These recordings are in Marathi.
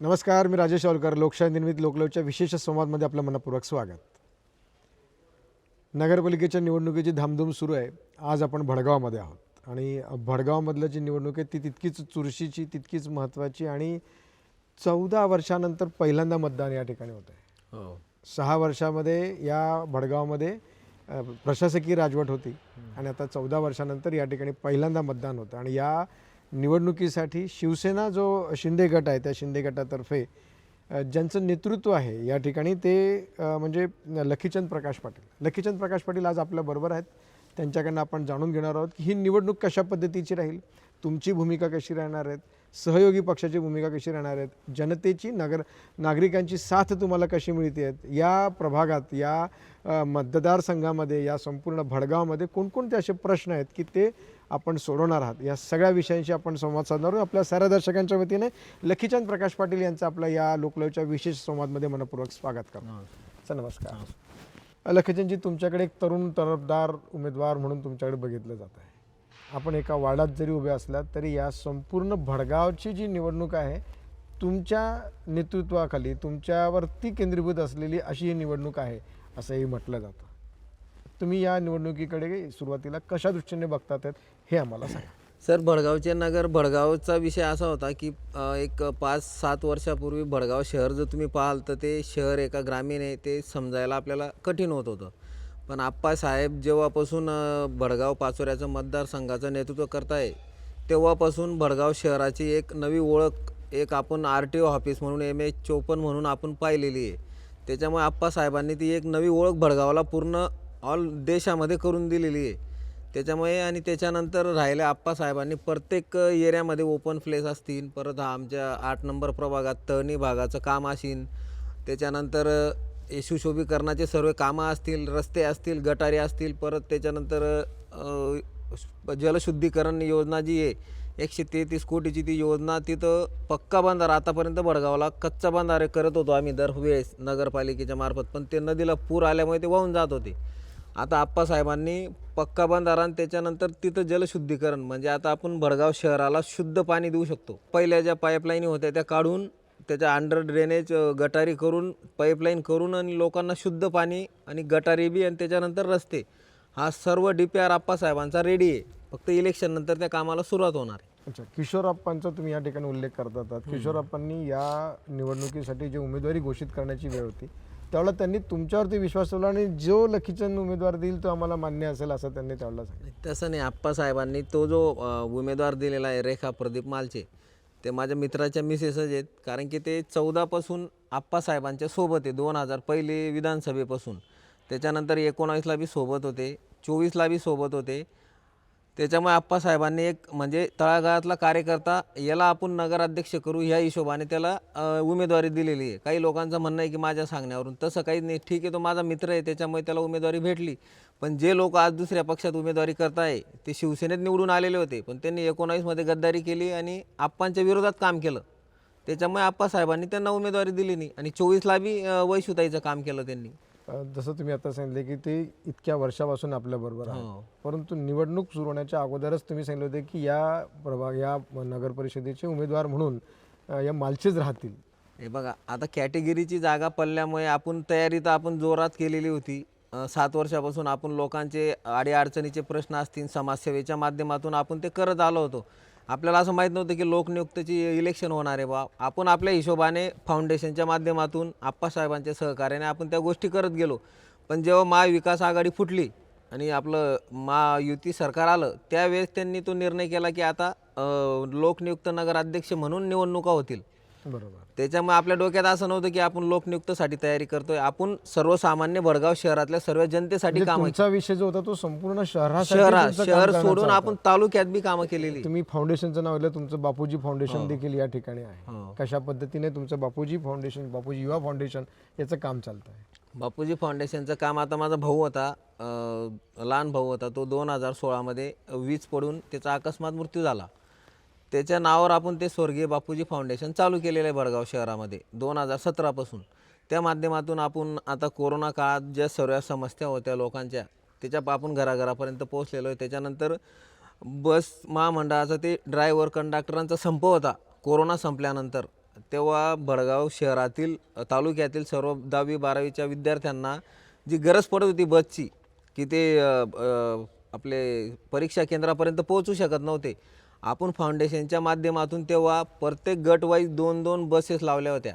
नमस्कार मी राजेश ऑलकर लोकशाही निर्मित लोकलवच्या विशेष संवादमध्ये आपलं मनपूर्वक स्वागत. नगरपालिकेच्या निवडणुकीची धामधूम सुरू आहे. आज आपण भडगावमध्ये आहोत. आणि भडगावमधलं जी निवडणूक आहे ती तितकीच चुरशीची तितकीच महत्त्वाची आणि चौदा वर्षानंतर पहिल्यांदा मतदान या ठिकाणी होतं आहे हो. सहा वर्षामध्ये या भडगावमध्ये प्रशासकीय राजवट होती. आणि आता चौदा वर्षानंतर या ठिकाणी पहिल्यांदा मतदान होतं. आणि या निवडणुकीसाठी शिवसेना जो शिंदे गट आहे त्या शिंदे गटातर्फे ज्यांचं नेतृत्व आहे या ठिकाणी ते म्हणजे लखीचंद प्रकाश पाटील. लखीचंद प्रकाश पाटील आज आपल्याबरोबर आहेत. त्यांच्याकडनं आपण जाणून घेणार आहोत की ही निवडणूक कशा पद्धतीची राहील तुमची भूमिका कशी राहणार आहेत सहयोगी पक्षाची भूमिका कशी राहणार आहेत जनतेची नगर नागरिकांची साथ तुम्हाला कशी मिळते आहेत या प्रभागात या मतदारसंघामध्ये या संपूर्ण भडगावमध्ये कोणकोणते असे प्रश्न आहेत की ते आपण सोडवणार आहात. या सगळ्या विषयांशी आपण संवाद साधणार आहोत. आपल्या सर्व दर्शकांच्या वतीने लखीचंद प्रकाश पाटील यांचं आपल्या या लोकलवच्या विशेष संवादमध्ये मनपूर्वक स्वागत करतो. सर नमस्कार. लखीचंदजी तुमच्याकडे एक तरुण तरफदार उमेदवार म्हणून तुमच्याकडे बघितलं जात आहे. आपण एका वार्डात जरी उभे असलात तरी या संपूर्ण भडगावची जी निवडणूक आहे तुमच्या नेतृत्वाखाली तुमच्यावरती केंद्रीभूत असलेली अशी ही निवडणूक आहे असंही म्हटलं जातं. तुम्ही या निवडणुकीकडे सुरुवातीला कशा दृष्टीने बघतात हे आम्हाला सांगा. सर भडगावचे नगर भडगावचा विषय असा होता की अ, एक पाच सात वर्षापूर्वी भडगाव शहर जर तुम्ही पाहाल तर ते शहर एका ग्रामीण आहे ते समजायला आपल्याला कठीण होत होतं. पण आप्पासाहेब जेव्हापासून अ, भडगाव पाचोऱ्याचं मतदारसंघाचं नेतृत्व करताय तेव्हापासून भडगाव शहराची एक नवी ओळख एक आपण आर टी ओ ऑफिस म्हणून एम एच चोपन्न म्हणून आपण पाहिलेली आहे. त्याच्यामुळे आप्पासाहेबांनी ती एक नवी ओळख भडगावला पूर्ण ऑल देशामध्ये करून दिलेली आहे. त्याच्यामुळे आणि त्याच्यानंतर राहिल्या आप्पासाहेबांनी प्रत्येक एरियामध्ये ओपन प्लेस असतील. परत हा आमच्या आठ नंबर प्रभागात तळणी भागाचं काम असेल त्याच्यानंतर सुशोभीकरणाचे सर्व कामं असतील रस्ते असतील गटारी असतील. परत त्याच्यानंतर जलशुद्धीकरण योजना जी आहे एकशे तेहतीस कोटीची ती योजना तिथं पक्का बांधारा आतापर्यंत भडगावला कच्चा बांधारे करत होतो आम्ही दरवेळेस नगरपालिकेच्या मार्फत. पण ते नदीला पूर आल्यामुळे ते वाहून जात होते. आता आप्पासाहेबांनी पक्का बांधारा आणि त्याच्यानंतर तिथं जलशुद्धीकरण म्हणजे आता आपण भडगाव शहराला शुद्ध पाणी देऊ शकतो. पहिल्या ज्या पाईपलाईनी होत्या त्या काढून त्याच्या अंडर ड्रेनेज गटारी करून पाईपलाईन करून आणि लोकांना शुद्ध पाणी आणि गटारी बी आणि त्याच्यानंतर रस्ते. हा सर्व डी पी आर आप्पासाहेबांचा रेडी आहे. फक्त इलेक्शननंतर त्या कामाला सुरुवात होणार आहे. अच्छा किशोरप्पांचा तुम्ही या ठिकाणी उल्लेख करत आहात. किशोरप्पांनी या निवडणुकीसाठी जी उमेदवारी घोषित करण्याची वेळ होती त्यावेळेला त्यांनी तुमच्यावरती विश्वास ठेवला आणि जो लखीचंद उमेदवार देईल तो आम्हाला मान्य असेल असं त्यांनी त्यावेळेला सांगितलं. तसं नाही आप्पासाहेबांनी तो जो उमेदवार दिलेला आहे रेखा प्रदीप मालचे ते माझ्या मित्राच्या मिसेसच आहेत. कारण की ते चौदापासून आप्पासाहेबांच्या सोबत आहे. दोन हजार पहिले विधानसभेपासून. त्याच्यानंतर एकोणावीसला बी सोबत होते चोवीसला बी सोबत होते. त्याच्यामुळे आप्पासाहेबांनी एक म्हणजे तळागाळातला कार्यकर्ता याला आपण नगराध्यक्ष करू ह्या हिशोबाने त्याला उमेदवारी दिलेली आहे. काही लोकांचं म्हणणं आहे की माझ्या सांगण्यावरून. तसं काही नाही. ठीक आहे तो माझा मित्र आहे त्याच्यामुळे त्याला उमेदवारी भेटली. पण जे लोक आज दुसऱ्या पक्षात उमेदवारी करताय ते शिवसेनेत निवडून आलेले होते. पण त्यांनी एकोणावीसमध्ये गद्दारी केली आणि आप्पांच्या विरोधात काम केलं. त्याच्यामुळे आप्पासाहेबांनी त्यांना उमेदवारी दिली नाही. आणि चोवीसला बी वैशुताईचं काम केलं त्यांनी. जसं तुम्ही आता सांगितले की ते इतक्या वर्षापासून आपल्याबरोबर आहे हो. परंतु निवडणूक सुरू होण्याच्या अगोदरच तुम्ही सांगितले होते की या प्रभाग या नगर परिषदेचे उमेदवार म्हणून या मालचेच राहतील. हे बघा आता कॅटेगरीची जागा पडल्यामुळे आपण तयारी तर आपण जोरात केलेली होती. सात वर्षापासून आपण लोकांचे अडीअडचणीचे प्रश्न असतील समाजसेवेच्या माध्यमातून आपण ते करत आलो होतो. आपल्याला असं माहीत नव्हतं की लोकनियुक्तची इलेक्शन होणार आहे बा. आपण आपल्या हिशोबाने फाउंडेशनच्या माध्यमातून आप्पासाहेबांच्या सहकार्याने आपण त्या गोष्टी करत गेलो. पण जेव्हा महाविकास आघाडी फुटली आणि आपलं महायुती सरकार आलं त्यावेळेस त्यांनी तो निर्णय केला की आता लोकनियुक्त नगराध्यक्ष म्हणून निवडणुका होतील. बरोबर. त्याच्यामुळे आपल्या डोक्यात असं नव्हतं की आपण लोकनियुक्तसाठी तयारी करतोय. आपण सर्वसामान्य भडगाव शहरातल्या सर्व जनतेसाठी म्हणजे काम तुमचा विषय जो होता तो संपूर्ण शहरासाठी शहरा तुमचं काम शहर करण्याचा सोडून होता. आपण तालुक्यात बी कामं केलेली. तुम्ही फाउंडेशनचं नाव दिलं तुमचं बापूजी फाउंडेशन देखील या ठिकाणी आहे. हो. कशा पद्धतीने तुमचं बापूजी फाउंडेशन बापूजी युवा फाउंडेशन याचं काम चालतं आहे? बापूजी फाउंडेशनचं काम आता माझा भाऊ होता अं, लहान भाऊ होता तो दोन हजार सोळामध्ये वीज पडून त्याचा अकस्मात मृत्यू झाला. त्याच्या नावावर आपण ते स्वर्गीय बापूजी फाउंडेशन चालू केलेलं आहे भडगाव शहरामध्ये दोन हजार सतरापासून त्या माध्यमातून आपण आता कोरोना काळात ज्या सर्व समस्या होत्या लोकांच्या त्याच्या आपण घराघरापर्यंत पोहोचलेलो आहे. त्याच्यानंतर बस महामंडळाचा ते ड्रायव्हर कंडक्टरांचा संप होता कोरोना संपल्यानंतर. तेव्हा भडगाव शहरातील तालुक्यातील सर्व दहावी बारावीच्या विद्यार्थ्यांना जी गरज पडत होती बसची की ते आपले परीक्षा केंद्रापर्यंत पोहोचू शकत नव्हते आपण फाउंडेशनच्या माध्यमातून तेव्हा प्रत्येक गट वाईज दोन दोन बसेस लावल्या होत्या.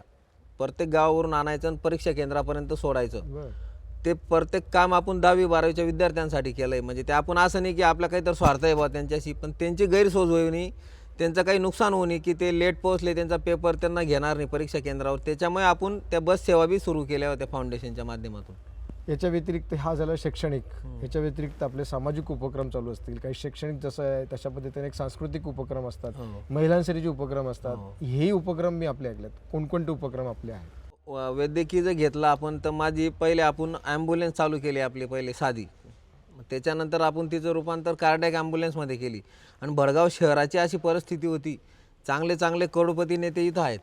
प्रत्येक गावावरून आणायचं आणि परीक्षा केंद्रापर्यंत सोडायचं. ते प्रत्येक काम आपण दहावी बारावीच्या विद्यार्थ्यांसाठी केलं आहे म्हणजे ते आपण असं नाही की आपला काहीतरी स्वार्थ आहे बा त्यांच्याशी पण त्यांची गैरसोय होऊ नये. त्यांचं काही नुकसान होऊ नये की ते लेट पोहोचले त्यांचा पेपर त्यांना घेणार नाही परीक्षा केंद्रावर. त्याच्यामुळे आपण त्या बस सेवा बी सुरू केल्या होत्या फाउंडेशनच्या माध्यमातून. याच्या व्यतिरिक्त हा झाला शैक्षणिक. याच्या व्यतिरिक्त आपले सामाजिक उपक्रम चालू असतील. काही शैक्षणिक जसं आहे तशा पद्धतीने एक सांस्कृतिक उपक्रम असतात. हो. महिलांसाठीचे उपक्रम असतात. हेही उपक्रम मी आपले ऐकलेत. कोणकोणते उपक्रम आपले आहेत? वैद्यकीय जर घेतलं आपण तर माझी पहिले आपण ॲम्ब्युलन्स चालू केली आपली पहिले साधी. त्याच्यानंतर आपण तिचं रूपांतर कार्डॅक ॲम्ब्युलन्समध्ये केली. आणि भडगाव शहराची अशी परिस्थिती होती. चांगले चांगले करोडपती नेते इथं आहेत.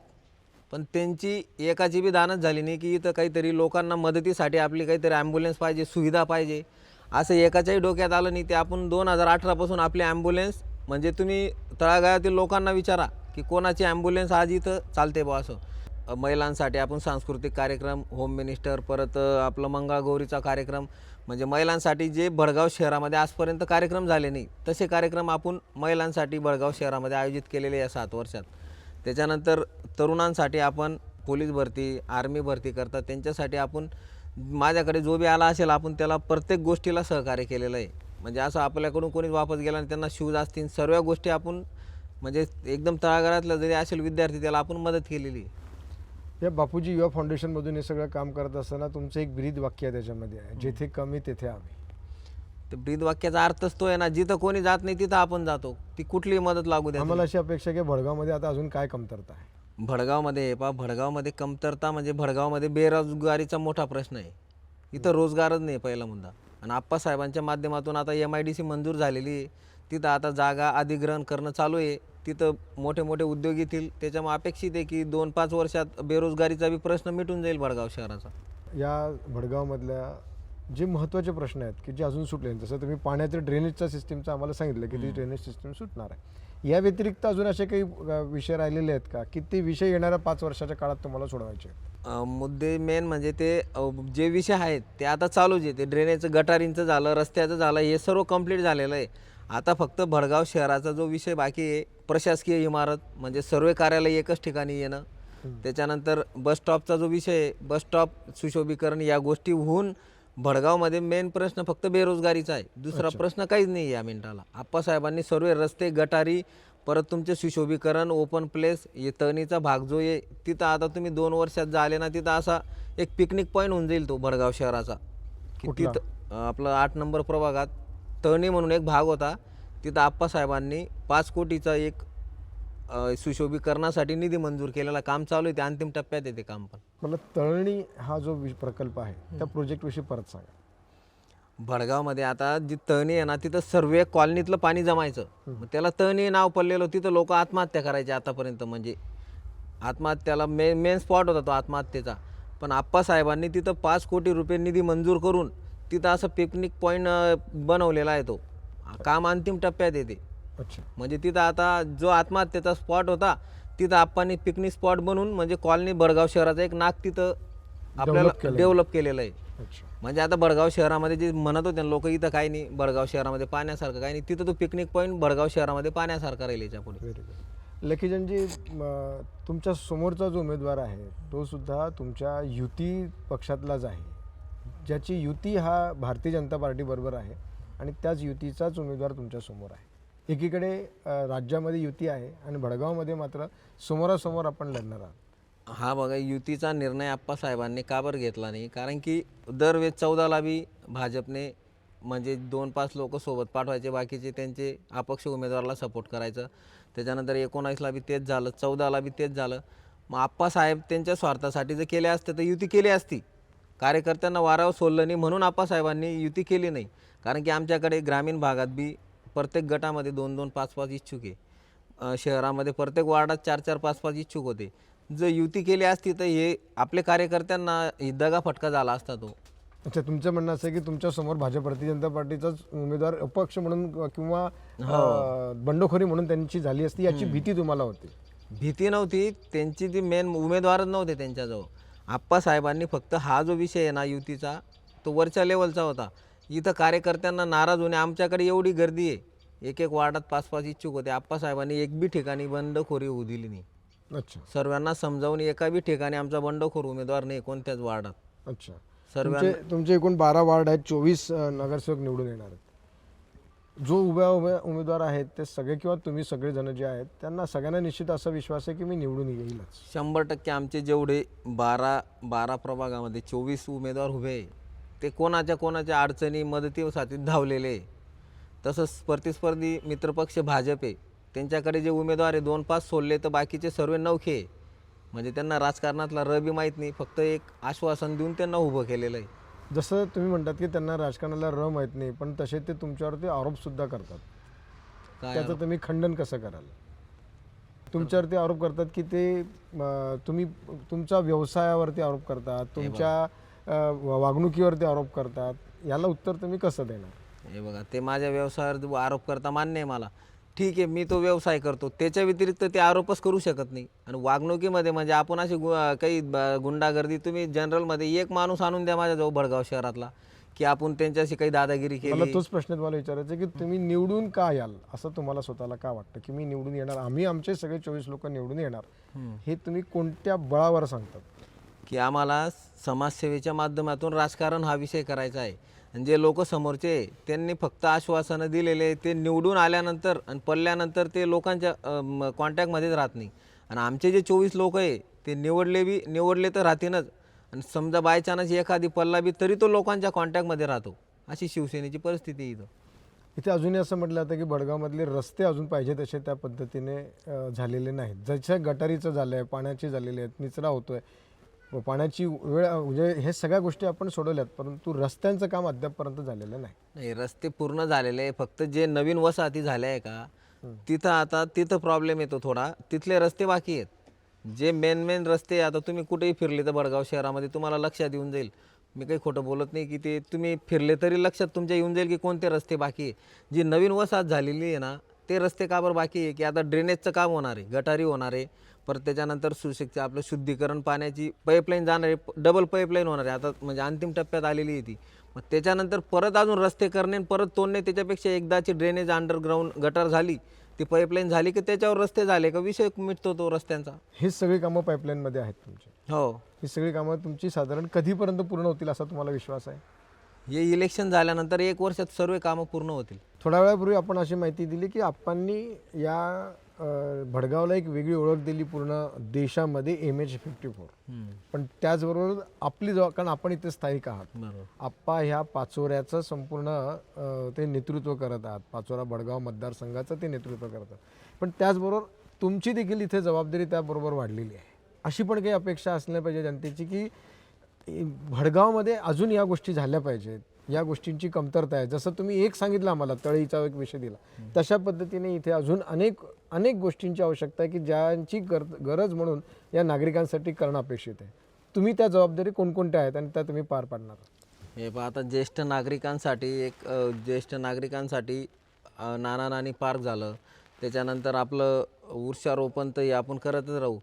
पण त्यांची एकाची बी दानच झाली नाही की इथं काहीतरी लोकांना मदतीसाठी आपली काहीतरी ॲम्ब्युलन्स पाहिजे सुविधा पाहिजे. असं एकाच्याही डोक्यात आलं नाही ते आपण दोन हजार अठरापासून आपली ॲम्ब्युलन्स म्हणजे तुम्ही तळागाळातील लोकांना विचारा की कोणाची ॲम्ब्युलन्स आज इथं चालते बा असं. महिलांसाठी आपण सांस्कृतिक कार्यक्रम होम मिनिस्टर परत आपलं मंगळागौरीचा कार्यक्रम म्हणजे महिलांसाठी जे भडगाव शहरामध्ये आजपर्यंत कार्यक्रम झाले नाही तसे कार्यक्रम आपण महिलांसाठी भडगाव शहरामध्ये आयोजित केलेले या सात वर्षात. त्याच्यानंतर तरुणांसाठी आपण पोलीस भरती आर्मी भरती करतात. त्यांच्यासाठी आपण माझ्याकडे जो बी आला असेल आपण त्याला प्रत्येक गोष्टीला सहकार्य केलेलं आहे. म्हणजे असं आपल्याकडून कोणीच वापस गेला आणि त्यांना शूज असतील सर्व गोष्टी आपण म्हणजे एकदम तळागाळातला जरी असेल विद्यार्थी त्याला आपण मदत केलेली या बापूजी युवा फाउंडेशनमधून हे सगळं काम करत असताना तुमचं एक ब्रीद वाक्य आहे त्याच्यामध्ये आहे. जेथे कमी तेथे आम्ही. तर ब्रीद वाक्याचा अर्थच तो आहे ना जिथं कोणी जात नाही तिथं आपण जातो. ती कुठलीही मदत लागू द्या आम्हाला अशी अपेक्षा आहे की भडगावमध्ये आता अजून काय कमतरता आहे? भडगावमध्ये पहा भडगावमध्ये कमतरता म्हणजे भडगावमध्ये बेरोजगारीचा मोठा प्रश्न आहे. इथं रोजगारच नाही पहिला मुद्दा. आणि आप्पासाहेबांच्या माध्यमातून आता एम आय डी सी मंजूर झालेली आहे. तिथं आता जागा अधिग्रहण करणं चालू आहे. तिथं मोठे मोठे उद्योग येतील. त्याच्यामुळे अपेक्षित आहे की दोन पाच वर्षात बेरोजगारीचा बी प्रश्न मिटून जाईल भडगाव शहराचा. या भडगावमधल्या जे महत्त्वाचे प्रश्न आहेत की जे अजून सुटले जसं तुम्ही पाण्याच्या ड्रेनेजच्या सिस्टीमचं आम्हाला सांगितलं की ती ड्रेनेज सिस्टीम सुटणार आहे. या व्यतिरिक्त अजून असे काही विषय राहिलेले आहेत का? की ते विषय येणाऱ्या पाच वर्षाच्या काळात तुम्हाला सोडवायचे मुद्दे मेन म्हणजे ते जे विषय आहेत ते आता चालूच आहे. ते ड्रेनेजचं गटारींचं झालं रस्त्याचं झालं हे सर्व कंप्लीट झालेलं आहे. आता फक्त भडगाव शहराचा जो विषय बाकी आहे प्रशासकीय इमारत म्हणजे सर्व कार्यालय एकच ठिकाणी येणं. त्याच्यानंतर बस स्टॉपचा जो विषय आहे बस स्टॉप सुशोभीकरण या गोष्टी होऊन भडगावमध्ये मेन प्रश्न फक्त बेरोजगारीचा आहे. दुसरा प्रश्न काहीच नाही आहे या मिनिटाला. आप्पासाहेबांनी सर्व रस्ते गटारी परत तुमचे सुशोभीकरण ओपन प्लेस हे तळणीचा भाग जो आहे तिथं आता तुम्ही दोन वर्षात झाले ना तिथं असा एक पिकनिक पॉईंट होऊन जाईल तो भडगाव शहराचा. की? तिथं आपलं आठ नंबर प्रभागात तळणी म्हणून एक भाग होता. तिथं आप्पासाहेबांनी पाच कोटीचा एक सुशोभीकरणासाठी निधी मंजूर केलेला काम चालू आहे ते अंतिम टप्प्यात आहे ते काम पण. मला तळणी हा जो प्रकल्प आहे त्या प्रोजेक्टविषयी परत सांगा. भडगावमध्ये आता जी तळणी आहे ना तिथं सर्व कॉलनीतलं पाणी जमायचं. मग त्याला तळणी नाव पडलेलं तिथं लोक आत्महत्या करायचे आतापर्यंत. म्हणजे आत्महत्याला मेन मेन स्पॉट होता तो आत्महत्येचा. पण आप्पासाहेबांनी तिथं पाच कोटी रुपये निधी मंजूर करून तिथं असं पिकनिक पॉईंट बनवलेला आहे तो. काम अंतिम टप्प्यात येते अच्छा. म्हणजे तिथं आता जो आत्महत्येचा स्पॉट होता तिथं आप्पांनी पिकनिक स्पॉट बनवून म्हणजे कॉलनी बडगाव शहराचा एक नाक तिथं आपल्याला केलंय. डेव्हलप केलेलं आहे. अच्छा. म्हणजे आता बडगाव शहरामध्ये जे म्हणत होते लोक इथं काही नाही बडगाव शहरामध्ये पाण्यासारखं काही नाही. तिथं तो पिकनिक पॉईंट बडगाव शहरामध्ये पाण्यासारखा राहील याच्यापुढे व्हेरी गुड लकीजनजी म, तुमच्या समोरचा जो उमेदवार आहे तो सुद्धा तुमच्या युती पक्षातलाच आहे. ज्याची युती हा भारतीय जनता पार्टीबरोबर आहे आणि त्याच युतीचाच उमेदवार तुमच्यासमोर आहे. एकीकडे राज्यामध्ये युती आहे आणि भडगावमध्ये मात्र समोरासमोर आपण लढणार आहात. हा बघा युतीचा निर्णय आप्पासाहेबांनी का बरं घेतला नाही? कारण की दरवेळेस चौदाला बी भाजपने म्हणजे दोन पाच लोक सोबत पाठवायचे बाकीचे त्यांचे अपक्ष उमेदवाराला सपोर्ट करायचं. त्याच्यानंतर एकोणावीसला बी तेच झालं चौदाला बी तेच झालं. मग आप्पासाहेब त्यांच्या स्वार्थासाठी जर केले असते तर युती केली असती. कार्यकर्त्यांना वारावर सोडलं नाही म्हणून आप्पासाहेबांनी युती केली नाही. कारण की आमच्याकडे ग्रामीण भागात बी प्रत्येक गटामध्ये दोन दोन पाच पाच इच्छुक आहे. शहरामध्ये प्रत्येक वार्डात चार चार पाच पाच इच्छुक होते. जर युती केली असती तर हे आपल्या कार्यकर्त्यांना हे दगा फटका झाला असता तो. अच्छा तुमचं म्हणणं असं आहे की तुमच्यासमोर भाजप भारतीय जनता पार्टीचाच उमेदवार अपक्ष म्हणून किंवा अ, बंडखोरी म्हणून त्यांची झाली असती याची भीती तुम्हाला होती? भीती नव्हती. त्यांची ती मेन उमेदवारच नव्हते त्यांच्याजवळ. आप्पासाहेबांनी फक्त हा जो विषय आहे ना युतीचा तो वरच्या लेवलचा होता. इथं कार्यकर्त्यांना नाराज होणे आमच्याकडे एवढी गर्दी आहे. एक एक वार्डात पाच पाच इच्छुक होते. आप्पासाहेबांनी एक बी ठिकाणी बंडखोरी होऊ दिली नाही. अच्छा. सर्वांना समजावून एका बी ठिकाणी आमचा बंडखोर उमेदवार नाही कोणत्याच वार्डात. अच्छा. सर्व तुमचे तुमचे एकूण बारा वार्ड आहेत चोवीस नगरसेवक निवडून येणार आहेत. जो उभ्या उभ्या उमेदवार आहेत ते सगळे किंवा तुम्ही सगळेजण जे आहेत त्यांना सगळ्यांना निश्चित असा विश्वास आहे की मी निवडून येईलच. शंभर टक्के आमचे जेवढे बारा बारा प्रभागामध्ये चोवीस उमेदवार उभे आहे ते कोणाच्या कोणाच्या अडचणी मदतीसाठी धावलेले आहे. तसंच प्रतिस्पर्धी मित्रपक्ष भाजप आहे. त्यांच्याकडे जे उमेदवार आहे दोन पाच सोडले तर बाकीचे सर्व आहे. म्हणजे त्यांना राजकारणातला रबी माहीत नाही फक्त एक आश्वासन देऊन त्यांना उभं केलेलं आहे. जसं तुम्ही म्हणतात की त्यांना राजकारणाला र माहीत नाही पण तसे ते तुमच्यावरती आरोप सुद्धा करतात. काय त्याचं तुम्ही खंडन कसं कराल? तुमच्यावरती आरोप करतात की ते अं, तुम्ही तुमच्या व्यवसायावरती आरोप करतात तुमच्या वागणुकीवरती आरोप करतात याला उत्तर तुम्ही कसं देणार? हे बघा ते माझ्या व्यवसायावर आरोप करता मान्य आहे मला. ठीक आहे मी तो व्यवसाय करतो. त्याच्या व्यतिरिक्त ते आरोपच करू शकत नाही. आणि वागणुकीमध्ये म्हणजे आपण अशी गु काही गुंडागर्दी तुम्ही जनरलमध्ये एक माणूस आणून द्या माझ्याजवळ भडगाव शहरातला की आपण त्यांच्याशी काही दादागिरी मला केली तोच प्रश्न तुम्हाला विचारायचा की तुम्ही निवडून का याल? असं तुम्हाला स्वतःला का वाटतं की मी निवडून येणार? आम्ही आमचे सगळे चोवीस लोक निवडून येणार. हे तुम्ही कोणत्या बळावर सांगतात? की आम्हाला समाजसेवेच्या माध्यमातून राजकारण हा विषय करायचा आहे. आणि जे लोक समोरचे त्यांनी फक्त आश्वासनं दिलेले ते निवडून आल्यानंतर आणि पडल्यानंतर ते लोकांच्या कॉन्टॅक्टमध्येच राहत नाही. आणि आमचे जे चोवीस लोक आहे ते निवडले बी निवडले तर राहतीनच आणि समजा बाय चान्स एखादी पल्ला बी तरी तो लोकांच्या कॉन्टॅक्टमध्ये राहतो. अशी शिवसेनेची परिस्थिती इथं. इथे अजूनही असं म्हटलं जातं की भडगावमधले रस्ते अजून पाहिजे तसे त्या पद्धतीने झालेले नाहीत. जसं गटारीचं झालं आहे पाण्याची झालेली आहेत निचरा होतो आहे पाण्याची वेळ म्हणजे हे सगळ्या गोष्टी आपण सोडवल्यात परंतु रस्त्यांचं काम अद्यापपर्यंत झालेलं नाही. नाही रस्ते पूर्ण झालेले आहे फक्त जे नवीन वसाहती झाल्या आहे का तिथं आता तिथं प्रॉब्लेम येतो थोडा. तिथले रस्ते बाकी आहेत. जे मेन मेन रस्ते आता तुम्ही कुठेही फिरले तर बडगाव शहरामध्ये तुम्हाला लक्षात येऊन जाईल. मी काही खोटं बोलत नाही की ते तुम्ही फिरले तरी लक्षात तुमच्या येऊन जाईल की कोणते रस्ते बाकी आहे जी नवीन वसाहत झालेली आहे ना ते रस्ते का बरं बाकी आहे? की आता ड्रेनेजचं काम होणार आहे गटारी होणार आहे. परत त्याच्यानंतर सुशिक्षित आपलं शुद्धीकरण पाण्याची पाईपलाईन जाणार आहे डबल पाईपलाईन होणार आहे. आता म्हणजे अंतिम टप्प्यात आलेली आहे ती. मग त्याच्यानंतर परत अजून रस्ते करणे आणि परत तोडणे त्याच्यापेक्षा एकदाची ड्रेनेज अंडरग्राऊंड गटार झाली ती पाईपलाईन झाली की त्याच्यावर रस्ते झाले का विषय मिटतो तो रस्त्यांचा. ही सगळी कामं पाईपलाईनमध्ये आहेत तुमची. हो. ही सगळी कामं तुमची साधारण कधीपर्यंत पूर्ण होतील असा तुम्हाला विश्वास आहे? हे इलेक्शन झाल्यानंतर एक वर्षात सर्व कामं पूर्ण होतील. थोड्या वेळापूर्वी आपण अशी माहिती दिली की आप्पांनी या भडगावला एक वेगळी ओळख दिली पूर्ण देशामध्ये एम एच फिफ्टी फोर पण त्याचबरोबर आपली जबाब कारण आपण इथे स्थायिक आहात. आप्पा ह्या पाचोऱ्याचं संपूर्ण ते नेतृत्व करत आहात. पाचोरा बडगाव मतदारसंघाचं ते नेतृत्व करतात पण त्याचबरोबर तुमची देखील इथे जबाबदारी त्याबरोबर वाढलेली आहे. अशी पण काही अपेक्षा असल्या पाहिजे जनतेची की भडगावमध्ये अजून या गोष्टी झाल्या पाहिजेत. या गोष्टींची कमतरता आहे. जसं तुम्ही एक सांगितलं आम्हाला तळीचा एक विषय दिला. तशा पद्धतीने इथे अजून अनेक अनेक गोष्टींची आवश्यकता आहे की ज्यांची गर गरज म्हणून या नागरिकांसाठी करणं अपेक्षित आहे. तुम्ही त्या जबाबदारी कोणकोणत्या आहेत आणि त्या तुम्ही पार पाडणार हे पहा आता ज्येष्ठ नागरिकांसाठी एक ज्येष्ठ नागरिकांसाठी नाना नानी पार्क झालं. त्याच्यानंतर आपलं वृक्षारोपण तर हे आपण करतच राहू.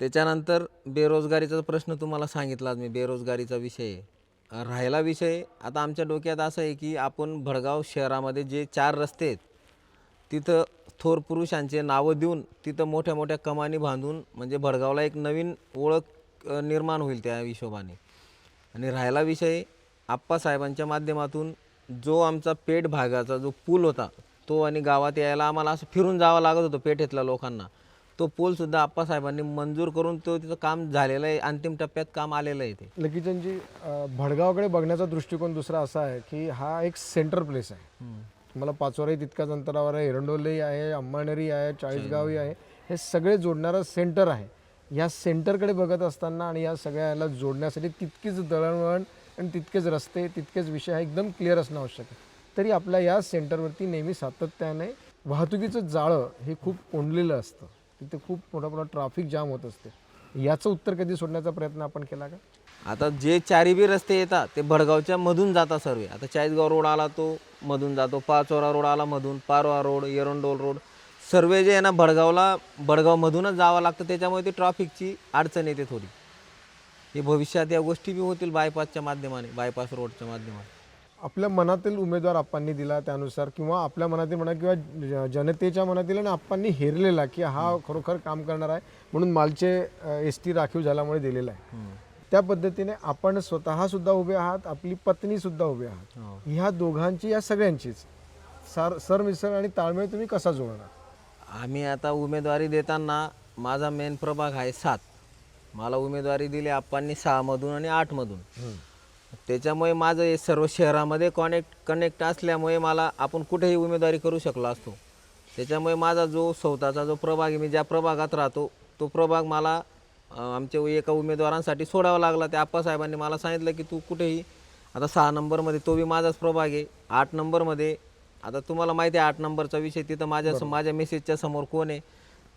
त्याच्यानंतर बेरोजगारीचा प्रश्न तुम्हाला सांगितला मी बेरोजगारीचा विषय आहे. राहिला विषय आता आमच्या डोक्यात असं आहे की आपण भडगाव शहरामध्ये जे चार रस्ते आहेत तिथं थोर पुरुषांचे नावं देऊन तिथं मोठ्या मोठ्या कमानी बांधून म्हणजे भडगावला एक नवीन ओळख निर्माण होईल त्या हिशोबाने. आणि राहिला विषय आप्पासाहेबांच्या माध्यमातून जो आमचा पेठ भागाचा जो पूल होता तो आणि गावात यायला आम्हाला असं फिरून जावं लागत होतं पेठेतल्या लोकांना. तो पूलसुद्धा आप्पासाहेबांनी मंजूर करून तो तिथं काम झालेलं आहे. अंतिम टप्प्यात काम आलेलं आहे ते लकीचंदजी अ, भडगावकडे बघण्याचा दृष्टिकोन दुसरा असा आहे की हा एक सेंटर प्लेस आहे. तुम्हाला पाचोराही तितक्याच अंतरावर आहे एरंडोलही आहे अंबानेरी आहे चाळीसगावही आहे. हे सगळे जोडणारं सेंटर आहे. या सेंटरकडे बघत असताना आणि या सगळ्याला जोडण्यासाठी तितकीच दळणवळण आणि तितकेच रस्ते तितकेच विषय हा एकदम क्लिअर असणं आवश्यक आहे. तरी आपल्या या सेंटरवरती नेहमी सातत्याने वाहतुकीचं जाळं हे खूप कोंडलेलं असतं. तिथे खूप मोठा मोठा ट्रॅफिक जाम होत असते. याचं उत्तर कधी सोडण्याचा प्रयत्न आपण केला का? आता जे चारी बी रस्ते येतात ते भडगावच्या मधून जातात सर्व. आता चाळीसगाव रोड आला तो मधून जातो. पाचोरा रोड आला मधून पारवा रोड एरंडोल रोड. सर्व जे आहे ना भडगावला भडगावमधूनच जावं लागतं. त्याच्यामुळे ते ट्रॅफिकची अडचण येते थोडी. हे भविष्यात या गोष्टी बी होतील बायपासच्या माध्यमाने बायपास रोडच्या माध्यमाने. आपल्या मनातील उमेदवार आप्पांनी दिला त्यानुसार किंवा आपल्या मनातील म्हणा किंवा जनतेच्या मनातील आणि आप्पांनी हेरलेला की हा खरोखर काम करणार आहे म्हणून मालचे एस टी राखीव झाल्यामुळे दिलेला आहे. त्या पद्धतीने आपण स्वतः सुद्धा उभे आहात आपली पत्नी सुद्धा उभे आहात. हो. ह्या दोघांची या सगळ्यांचीच. सर सरमिसळ आणि ताळमेळ तुम्ही कसा जुळणार? आम्ही आता उमेदवारी देताना माझा मेन प्रभाग आहे सात. मला उमेदवारी दिली आप्पांनी सहामधून आणि आठमधून. त्याच्यामुळे माझं हे सर्व शहरामध्ये कॉनेक्ट कनेक्ट असल्यामुळे मला आपण कुठेही उमेदवारी करू शकलो असतो. त्याच्यामुळे माझा जो स्वतःचा जो प्रभाग आहे मी ज्या प्रभागात राहतो तो प्रभाग मला आमच्या एका उमेदवारांसाठी सोडावा लागला. त्या आप्पासाहेबांनी मला सांगितलं की तू कुठेही आता सहा नंबरमध्ये तो बी माझाच प्रभाग आहे. आठ नंबरमध्ये आता तुम्हाला माहिती आहे आठ नंबरचा विषय तिथं माझ्या माझ्या मेसेजच्या समोर कोण आहे?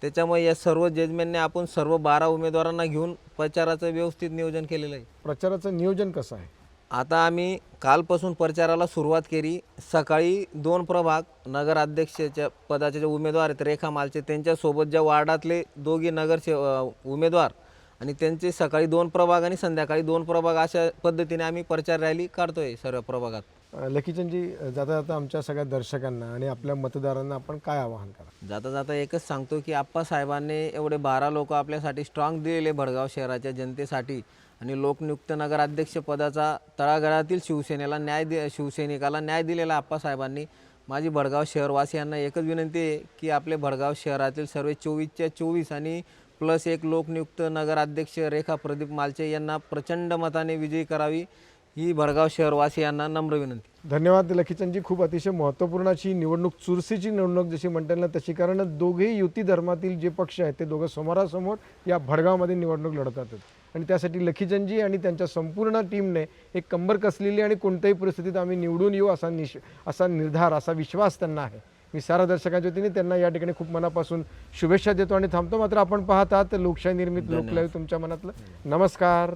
त्याच्यामुळे या सर्व जजमेंटने आपण सर्व बारा उमेदवारांना घेऊन प्रचाराचं व्यवस्थित नियोजन केलेलं आहे. प्रचाराचं नियोजन कसं आहे? आता आम्ही कालपासून प्रचाराला सुरुवात केली. सकाळी दोन प्रभाग नगराध्यक्षाच्या पदाचे जे उमेदवार आहेत रेखा मालचे त्यांच्यासोबत ज्या वार्डातले दोघी नगरसे उमेदवार आणि त्यांचे सकाळी दोन प्रभाग आणि संध्याकाळी दोन प्रभाग अशा पद्धतीने आम्ही प्रचार रॅली काढतोय सर्व प्रभागात. अं, लकीचंदजी जाता जाता आमच्या सगळ्या दर्शकांना आणि आपल्या मतदारांना आपण काय आवाहन करा? जाता जाता एकच सांगतो की आप्पा साहेबांनी एवढे बारा लोक आपल्यासाठी स्ट्रॉंग दिलेले भडगाव शहराच्या जनतेसाठी. आणि लोकनियुक्त नगराध्यक्षपदाचा तळागळातील तळागाळातील शिवसेनेला न्याय दि शिवसैनिकाला न्याय दिलेला आप्पासाहेबांनी माझी भडगाव शहरवासियांना एकच विनंती आहे की आपले भडगाव शहरातील सर्व चोवीसच्या चोवीस आणि प्लस एक लोकनियुक्त नगराध्यक्ष रेखा प्रदीप मालचे यांना प्रचंड मताने विजयी करावी ही भडगाव शहरवासियांना नम्र विनंती. धन्यवाद लखीचंदजी. खूप अतिशय महत्त्वपूर्ण अशी निवडणूक चुरशीची निवडणूक जशी म्हणता येईल ना तशी. कारण दोघेही युती धर्मातील जे पक्ष आहेत ते दोघं समोरासमोर या भडगावमध्ये निवडणूक लढतात आणि त्यासाठी लखीचंदजी आणि त्यांच्या संपूर्ण टीमने एक कंबर कसलेली आणि कोणत्याही परिस्थितीत आम्ही निवडून येऊ असा निश असा निर्धार असा विश्वास त्यांना आहे. मी सारा दर्शकांच्या वतीने त्यांना या ठिकाणी खूप मनापासून शुभेच्छा देतो आणि थांबतो. मात्र आपण पाहत आहात लोकशाही निर्मित लोकलाईव्ह तुमच्या मनातलं. नमस्कार.